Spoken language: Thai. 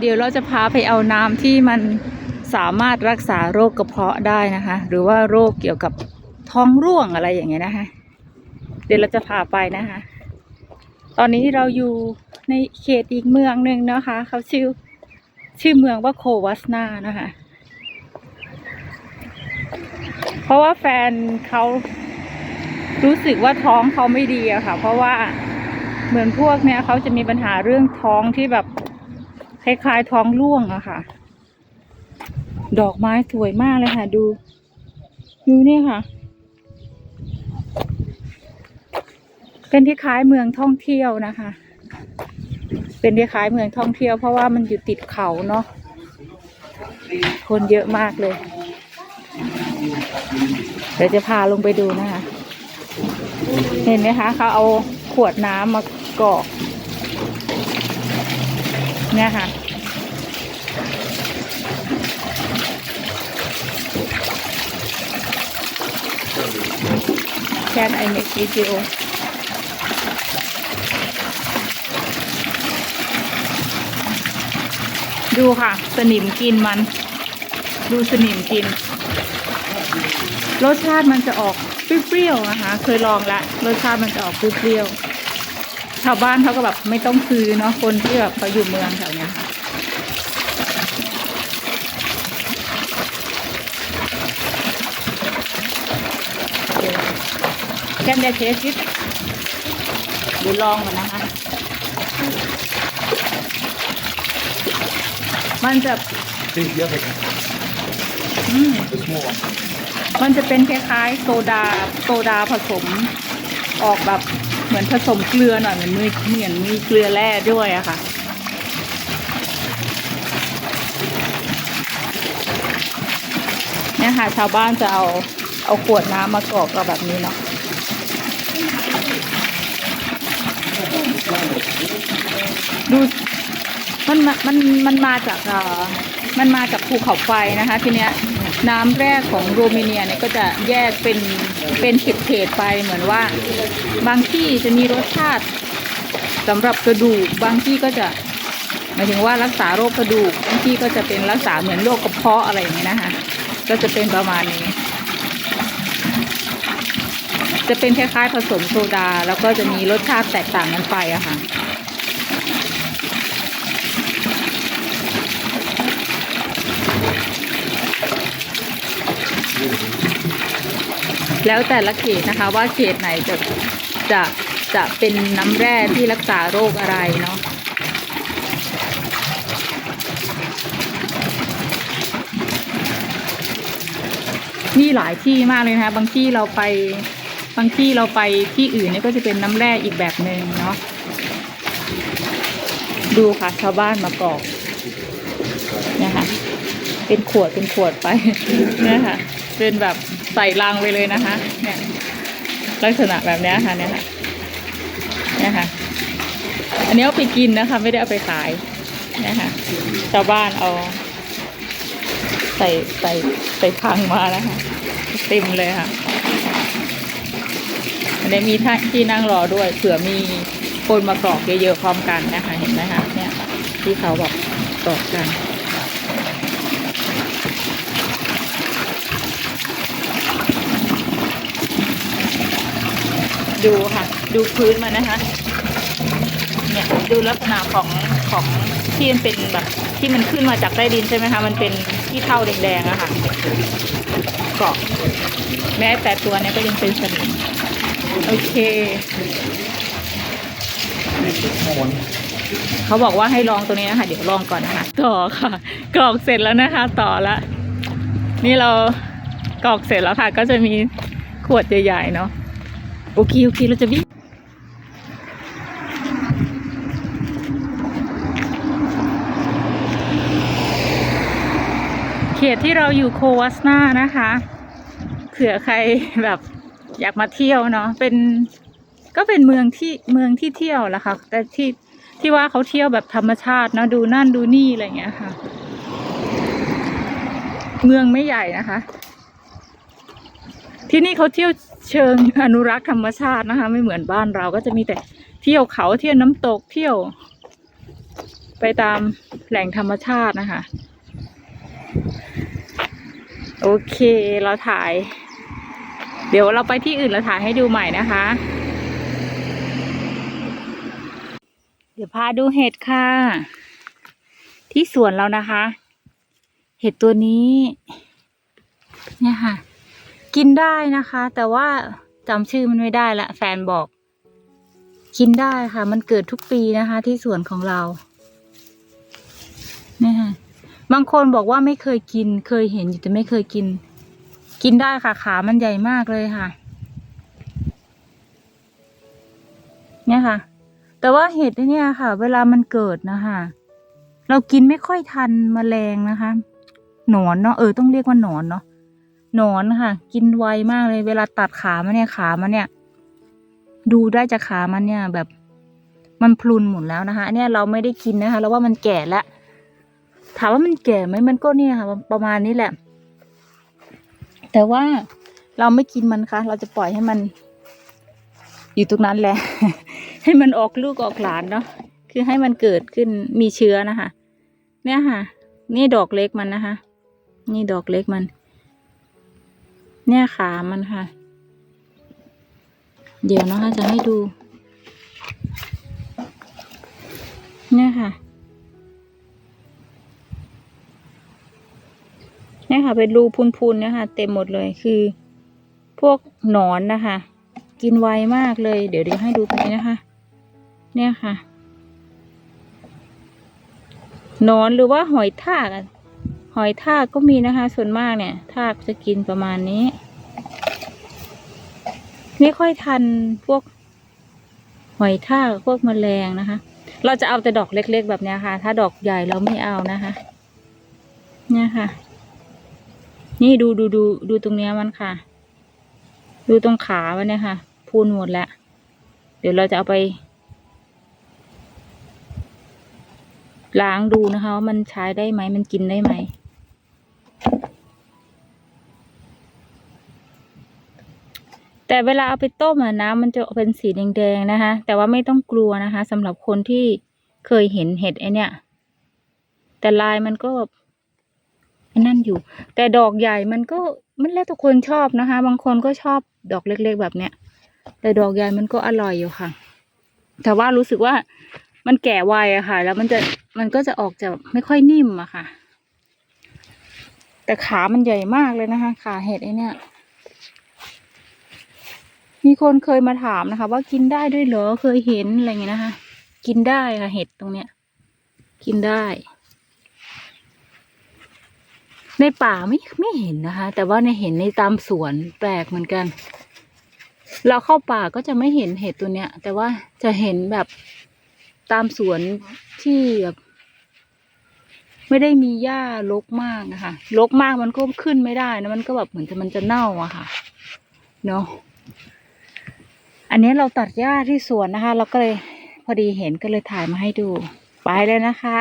เดี๋ยวเราจะพาไปเอาน้ำที่มันสามารถรักษาโรคกระเพาะได้นะคะ หรือว่าโรคเกี่ยวกับท้องร่วงอะไรอย่างเงี้ยนะคะ เดี๋ยวเราจะพาไปนะคะ ตอนนี้เราอยู่ในเขตอีกเมืองหนึ่งนะคะ เขาชื่อชื่อเมืองว่าโควาสนานะคะ เพราะว่าแฟนเขารู้สึกว่าท้องเขาไม่ดีอะค่ะ เพราะว่าเหมือนพวกเนี้ยเขาจะมีปัญหาเรื่องท้องที่แบบ คล้ายๆท้องร่วงอะค่ะ ดอกไม้สวยมากเลยค่ะ ดู ดูนี่ค่ะ เป็นที่คล้ายเมืองท่องเที่ยวนะคะ เป็นที่คล้ายเมืองท่องเที่ยว เพราะว่ามันอยู่ติดเขาเนาะคนเยอะมากเลย เดี๋ยวจะพาลงไปดูนะคะ เห็นไหมคะเขาเอาขวดน้ำมากรอก เนี่ยค่ะ Can I make video ดูค่ะ สนิมกินมัน ดูสนิมกิน รสชาติมันจะออกเปรี้ยวๆนะคะ เคยลองและรสชาติมันจะออกเปรี้ยวๆ ชาวบ้านเขาก็แบบไม่ต้องซื้อเนาะคนที่แบบเขาอยู่เมืองแถวเนี้ยค่ะแค่ได้เทสคิดดูลองก่อนนะคะ มันจะ Please, the other one. อืม The small one. มันจะเป็นคล้ายๆโซดาโซดาผสม ออกแบบเห มือนผสมเกลือหน่อยเหมือนมีเหมือนมีเกลือแร่ด้วยอะค่ะเนี่ยค่ะชาวบ้านจะเอาเอาขวดน้ำมากรอกแบบนี้เนาะดูมันมามันมันมาจากเอ่อมันมาจากภูเขาไฟนะคะ ทีเนี้ย น้ำแรกของโรมาเนียเนี่ยก็จะแยกเป็นเป็นเขตเขตๆไปเหมือนว่า บางที่จะมีรสชาติสำหรับกระดูกบางที่ก็จะหมายถึงว่ารักษาโรคกระดูกบางที่ก็จะเป็นรักษาเหมือนโรคกระเพาะอะไรอย่างเงี้ยนะคะก็จะเป็นประมาณนี้ จะเป็นคล้ายๆผสมโซดา แล้วก็จะมีรสชาติแตกต่างกันไปอะค่ะ แล้วแต่ละเขตนะคะว่าเขตไหนจะจะจะเป็นน้ำแร่ที่รักษาโรคอะไรเนาะมีหลายที่มากเลยนะคะบางที่เราไปบางที่เราไปที่อื่นเนี่ยก็จะเป็นน้ำแร่อีกแบบหนึ่งเนาะดูค่ะชาวบ้านมากอกเนี่ยค่ะเป็นขวดเป็นขวดไปเนี่ยค่ะเป็นแบบ ใส่ลังไปเลยนะคะ เนี่ยลักษณะแบบนี้ค่ะเนี่ยค่ะเนี่ยค่ะ อันนี้เอาไปกินนะคะ ไม่ได้เอาไปขายเนี่ยค่ะชาวบ้านเอา ใส่ใส่ใส่พังมานะคะเต็มเลยค่ะอันนี้มีท่าที่นั่งรอด้วยเผื่อมีคนมากรอกเยอะๆพร้อมกันนะคะ เห็นไหมคะเนี่ยที่เขาบอกกรอกกัน ดูค่ะ ดูพื้นมันะคะ เนี่ยดูลักษณะของของที่มันเป็นแบบที่มันขึ้นมาจากใต้ดินใช่ไหมคะมันเป็นที่เท่าแดงๆอะค่ะเกาะแม้แต่ตัวเนี้ก็ยังเป็นสนิมโอเคเขาบอกว่าให้ลองตัวนี้นะคะ เดี๋ยวลองก่อนนะคะต่อค่ะกรอกเสร็จแล้วนะคะ ต่อละนี่เรากรอกเสร็จแล้วค่ะ ก็จะมีขวดใหญ่ๆเนาะ โอเคโอเคเราจะวิ่งเขตที่เราอยู่โควาสนานะคะเผื่อใครแบบอยากมาเที่ยวเนาะเป็นก็เป็นเมืองที่เมืองที่เที่ยวแหละค่ะ แต่ที่ที่ว่าเขาเที่ยวแบบธรรมชาติเนะดูนั่นดูนี่อะไรอย่างเงี้ยค่ะ เมืองไม่ใหญ่นะคะ ที่นี่เขาเที่ยว เชิงอนุรักษ์ธรรมชาตินะคะ ไม่เหมือนบ้านเราก็จะมีแต่เที่ยวเขาเที่ยวน้ำตกเที่ยว ไปตามแหล่งธรรมชาตินะคะ โอเคเราถ่าย เดี๋ยวเราไปที่อื่นเราถ่ายให้ดูใหม่นะคะ เดี๋ยวพาดูเห็ดค่ะ ที่สวนเรานะคะ เห็ดตัวนี้ เนี่ยค่ะ กินได้นะคะ แต่ว่าจำชื่อมันไม่ได้ละแฟนบอก กินได้ค่ะ มันเกิดทุกปีนะคะ ที่สวนของเราเนี่ยค่ะบางคนบอกว่าไม่เคยกิน เคยเห็นอยู่แต่ไม่เคยกิน กินได้ค่ะ ขามันใหญ่มากเลยค่ะ เนี่ยค่ะ แต่ว่าเห็ดเนี่ยค่ะ เวลามันเกิดนะคะ เรากินไม่ค่อยทันแมลงนะคะ หนอนเนาะเออต้องเรียกว่าหนอนเนาะ หนอนค่ะ กินไวมากเลยเวลาตัดขามันเนี่ยขามันเนี่ย ดูได้จากขามันเนี่ย แบบมันพลุนหมดแล้วนะคะอันเนี้ยเราไม่ได้กินนะคะเราว่ามันแก่แล้วถามว่ามันแก่ไหมมันก็เนี่ยค่ะประมาณนี้แหละ แต่ว่าเราไม่กินมันค่ะ เราจะปล่อยให้มัน อยู่ตรงนั้นแหละ ให้มันออกลูกออกหลานเนาะคือให้มันเกิดขึ้นมีเชื้อนะคะ เนี่ยค่ะ นี่ดอกเล็กมันนะคะ นี่ดอกเล็กมัน เนี่ยขามันค่ะ เดี๋ยวนะคะจะให้ดู เนี่ยค่ะ เนี่ยค่ะ เป็นรูพุนๆนะคะเต็มหมดเลยคือ พวกหนอนนะคะ กินไวมากเลย เดี๋ยวเดี๋ยวให้ดูตรงนี้นะคะ เนี่ยค่ะ หนอนหรือว่าหอยทากอะ หอยทากก็มีนะคะ ส่วนมากเนี่ย ทากจะกินประมาณนี้ ไม่ค่อยทันพวกหอยทากพวกแมลงนะคะ เราจะเอาแต่ดอกเล็ก ๆ แบบนี้ค่ะ ถ้าดอกใหญ่เราไม่เอานะคะ เนี่ยค่ะ นี่ดูดูดูดูตรงเนี้ยมันค่ะ ดูตรงขามันเนี่ยค่ะ พูนหมดแล้วเดี๋ยวเราจะเอาไป ล้างดูนะคะว่ามันใช้ได้ไหมมันกินได้ไหม แต่เวลาเอาไปต้มอะน้ำมันจะเป็นสีแดงๆนะคะ แต่ว่าไม่ต้องกลัวนะคะสำหรับคนที่เคยเห็นเห็ดไอเนี่ย แต่ลายมันก็นั่นอยู่ แต่ดอกใหญ่มันก็มันแล้วแต่คนชอบนะคะ บางคนก็ชอบดอกเล็กๆแบบเนี้ย แต่ดอกใหญ่มันก็อร่อยอยู่ค่ะ แต่ว่ารู้สึกว่ามันแก่ไวอะค่ะ แล้วมันจะมันก็จะออกจะไม่ค่อยนิ่มอะค่ะ แต่ขามันใหญ่มากเลยนะคะ ขาเห็ดไอเนี่ย มีคนเคยมาถามนะคะ ว่ากินได้ด้วยเหรอเคยเห็นอะไรอย่างเงี้ยนะคะ กินได้ค่ะเห็ดตรงเนี้ย กินได้ ในป่าไม่ไม่เห็นนะคะ แต่ว่าในเห็นในตามสวนแปลกเหมือนกัน เราเข้าป่าก็จะไม่เห็นเห็ดตัวเนี้ย แต่ว่าจะเห็นแบบตามสวนที่แบบไม่ได้มีหญ้ารกมากนะคะรกมากมันก็ขึ้นไม่ได้นะมันก็แบบเหมือนจะมันจะเน่าอะค่ะ เนาะ อันนี้เราตัดหญ้าที่สวนนะคะ เราก็เลยพอดีเห็นก็เลยถ่ายมาให้ดู ไปเลยนะคะ